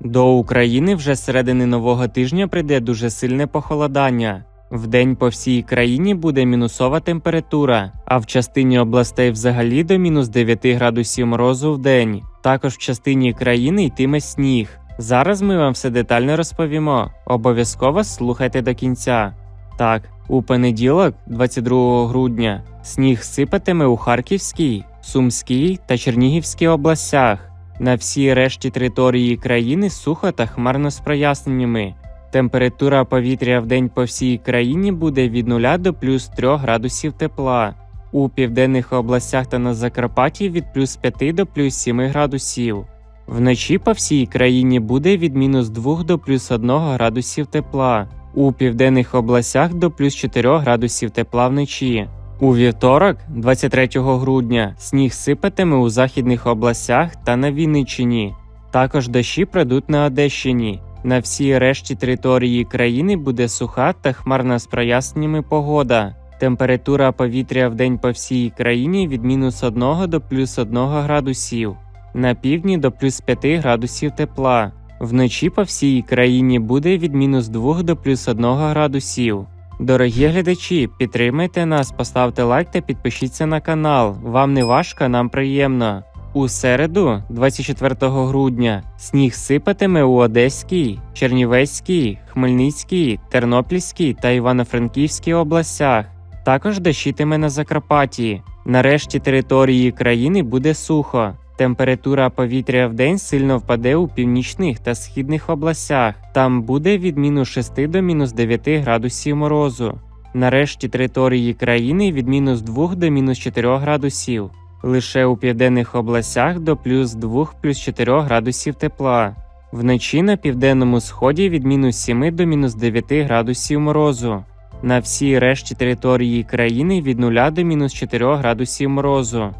До України вже з середини нового тижня прийде дуже сильне похолодання. Вдень по всій країні буде мінусова температура, а в частині областей взагалі до мінус 9 градусів морозу в день. Також в частині країни йтиме сніг. Зараз ми вам все детально розповімо. Обов'язково слухайте до кінця. Так, у понеділок, 22 грудня, сніг сипатиме у Харківській, Сумській та Чернігівській областях. На всій решті території країни сухо та хмарно з проясненнями. Температура повітря в день по всій країні буде від 0 до плюс 3 градусів тепла. У південних областях та на Закарпатті від плюс 5 до плюс 7 градусів. Вночі по всій країні буде від мінус 2 до плюс 1 градусів тепла. У південних областях до плюс 4 градусів тепла вночі. У вівторок, 23 грудня, сніг сипатиме у західних областях та на Вінниччині. Також дощі пройдуть на Одещині. На всій решті території країни буде суха та хмарна з проясненнями погода. Температура повітря в день по всій країні від мінус 1 до плюс 1 градусів. На півдні до плюс 5 градусів тепла. Вночі по всій країні буде від мінус 2 до плюс 1 градусів. Дорогі глядачі, підтримайте нас, поставте лайк та підпишіться на канал. Вам не важко, нам приємно. У середу, 24 грудня, сніг сипатиме у Одеській, Чернівецькій, Хмельницькій, Тернопільській та Івано-Франківській областях. Також дощитиме на Закарпатті. На решті території країни буде сухо. Температура повітря в день сильно впаде у північних та східних областях. Там буде від мінус 6 до мінус 9 градусів морозу. На решті території країни від мінус 2 до мінус 4 градусів. Лише у південних областях до плюс 2 плюс 4 градусів тепла. Вночі на південному сході від мінус 7 до мінус 9 градусів морозу. На всій решті території країни від 0 до мінус 4 градусів морозу.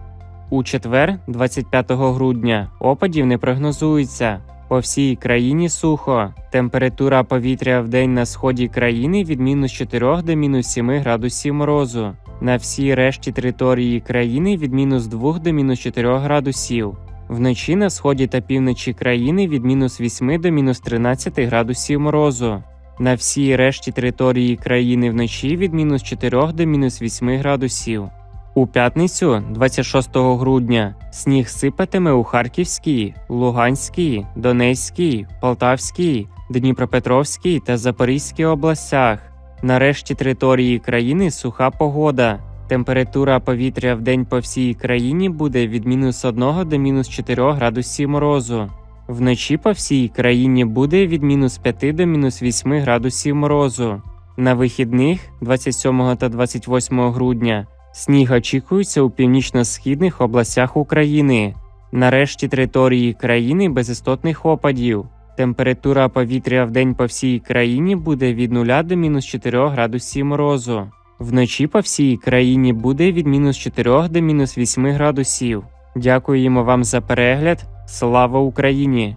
У четвер, 25 грудня, опадів не прогнозується. По всій країні сухо. Температура повітря в день на сході країни від мінус 4 до мінус 7 градусів морозу. На всій решті території країни від мінус 2 до мінус 4 градусів. Вночі на сході та півночі країни від мінус 8 до мінус 13 градусів морозу. На всій решті території країни вночі від мінус 4 до мінус 8 градусів. У п'ятницю, 26 грудня, сніг сипатиме у Харківській, Луганській, Донецькій, Полтавській, Дніпропетровській та Запорізькій областях. На решті території країни суха погода. Температура повітря в день по всій країні буде від мінус 1 до мінус 4 градусів морозу. Вночі по всій країні буде від мінус 5 до мінус 8 градусів морозу. На вихідних, 27 та 28 грудня, Сніг очікується у північно-східних областях України. На решті території країни без істотних опадів. Температура повітря в день по всій країні буде від 0 до мінус 4 градусів морозу. Вночі по всій країні буде від мінус 4 до мінус 8 градусів. Дякуємо вам за перегляд. Слава Україні!